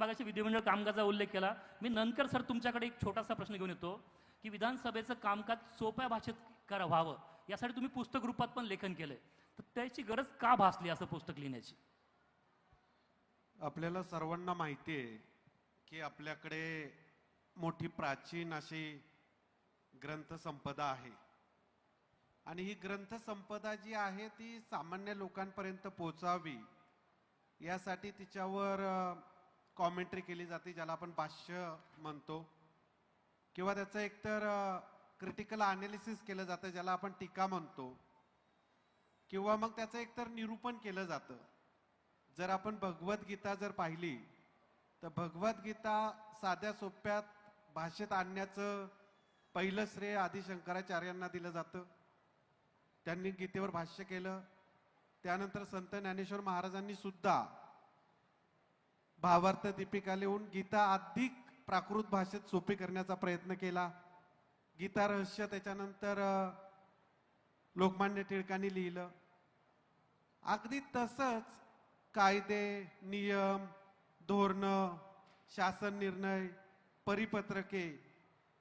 मागाशी विधिमंडळ कामकाजाचा उल्लेख केला. मी नंतर सर तुमच्याकडे एक छोटासा प्रश्न घेऊन येतो की विधानसभेचं कामकाज सोप्या भाषेत करा व्हावं यासाठी तुम्ही पुस्तक रूपात पण लेखन केलंय. तर त्याची गरज का भासली असं पुस्तक लिहिण्याची? आपल्याला सर्वांना माहिती आहे की आपल्याकडे मोठी प्राचीन अशी ग्रंथसंपदा आहे. आणि ही ग्रंथसंपदा जी आहे ती सामान्य लोकांपर्यंत पोचावी यासाठी तिच्यावर कॉमेंट्री केली जाते ज्याला आपण भाष्य म्हणतो. किंवा त्याचं एकतर क्रिटिकल अनालिसिस केलं जातं ज्याला आपण टीका म्हणतो. किंवा मग त्याचं एकतर निरूपण केलं जातं. जर आपण भगवद्गीता जर पाहिली तर भगवद्गीता साध्या सोप्यात भाषेत आणण्याचं पहिलं श्रेय आदी शंकराचार्यांना दिलं जातं. त्यांनी गीतेवर भाष्य केलं. त्यानंतर संत ज्ञानेश्वर महाराजांनी सुद्धा भावार्थ दीपिका लिहून गीता अधिक प्राकृत भाषेत सोपी करण्याचा प्रयत्न केला. गीता रहस्य त्याच्यानंतर लोकमान्य टिळकांनी लिहिलं. अगदी तसंच कायदे नियम धोरणं शासन निर्णय परिपत्रके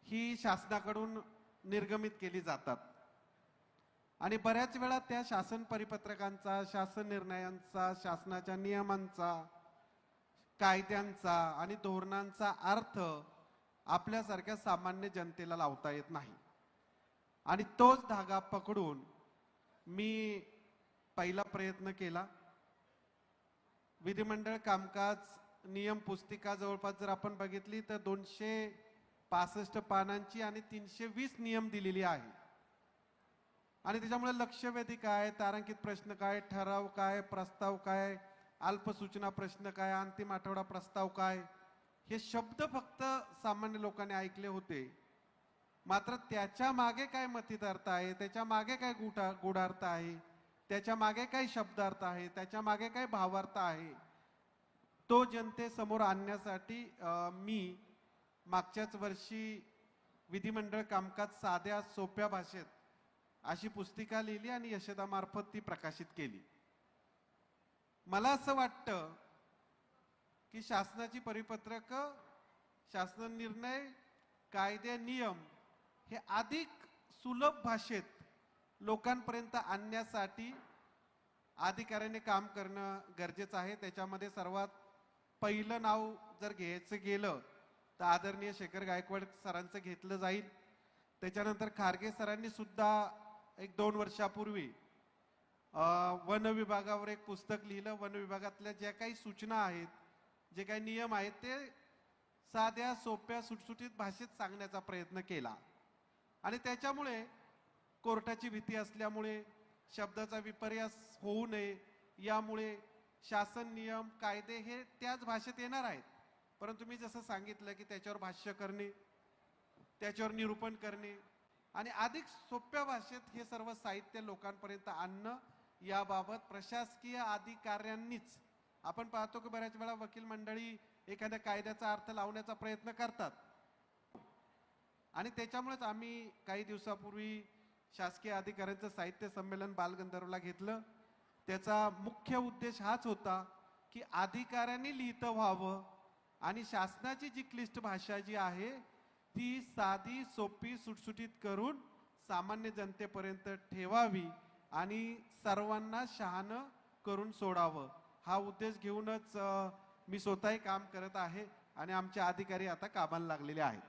ही शासनाकडून निर्गमित केली जातात. आणि बऱ्याच वेळा त्या शासन परिपत्रकांचा शासन निर्णयांचा शासनाच्या नियमांचा कायद्यांचा आणि धोरणांचा अर्थ आपल्यासारख्या सामान्य जनतेला लावता येत नाही. आणि तोच धागा पकडून मी पहिला प्रयत्न केला. विधिमंडळ कामकाज नियम पुस्तिका जवळपास जर आपण बघितली तर दोनशे पासष्ट पानांची आणि तीनशे वीस नियम दिलेली आहे. आणि त्याच्यामुळे लक्षवेधी काय तारांकित प्रश्न काय ठराव काय प्रस्ताव काय अल्पसूचना प्रश्न काय अंतिम आठवडा प्रस्ताव काय हे शब्द फक्त सामान्य लोकांनी ऐकले होते. मात्र त्याच्यामागे काय मतितार्थ आहे त्याच्यामागे काय गुटा गुढार्थ आहे त्याच्यामागे काय शब्दार्थ आहे त्याच्यामागे काय भावार्थ आहे तो जनतेसमोर आणण्यासाठी मी मागच्याच वर्षी विधिमंडळ कामकाज साध्या सोप्या भाषेत अशी पुस्तिका लिहिली आणि यशदामार्फत ती प्रकाशित केली. मला असं वाटतं की शासनाची परिपत्रक शासन निर्णय कायदे नियम हे अधिक सुलभ भाषेत लोकांपर्यंत आणण्यासाठी अधिकाऱ्याने काम करणं गरजेचं आहे. त्याच्यामध्ये सर्वात पहिलं नाव जर घ्यायचं गेलं तर आदरणीय शेखर गायकवाड सरांचं घेतलं जाईल. त्याच्यानंतर खारगे सरांनी सुद्धा एक दोन वर्षापूर्वी वन विभागावर एक पुस्तक लिहिलं. वन विभागातल्या ज्या काही सूचना आहेत जे काही नियम आहेत ते साध्या सोप्या सुटसुटीत भाषेत सांगण्याचा प्रयत्न केला. आणि त्याच्यामुळे कोर्टाची भीती असल्यामुळे शब्दाचा विपर्यास होऊ नये यामुळे शासन नियम कायदे हे त्याच भाषेत येणार आहेत. परंतु मी जसं सांगितलं की त्याच्यावर भाष्य करणे त्याच्यावर निरूपण करणे आणि अधिक सोप्या भाषेत हे सर्व साहित्य लोकांपर्यंत आणणं याबाबत प्रशासकीय अधिकाऱ्यांनीच आपण पाहतो की बऱ्याच वेळा वकील मंडळी एखाद्या कायद्याचा अर्थ लावण्याचा प्रयत्न करतात. आणि त्याच्यामुळेच आम्ही काही दिवसापूर्वी शासकीय अधिकाऱ्यांचं साहित्य संमेलन बालगंधर्वला घेतलं. त्याचा मुख्य उद्देश हाच होता की अधिकाऱ्यांनी लिहितं व्हावं आणि शासनाची जी क्लिष्ट भाषा जी आहे ती साधी सोपी सुटसुटीत करून सामान्य जनतेपर्यंत ठेवावी. आणि सर्वांना शहाणं करून सोडावं. हा उद्देश घेऊनच मी स्वतःही काम करत आहे आणि आमचे अधिकारी आता कामाला लागलेले आहेत.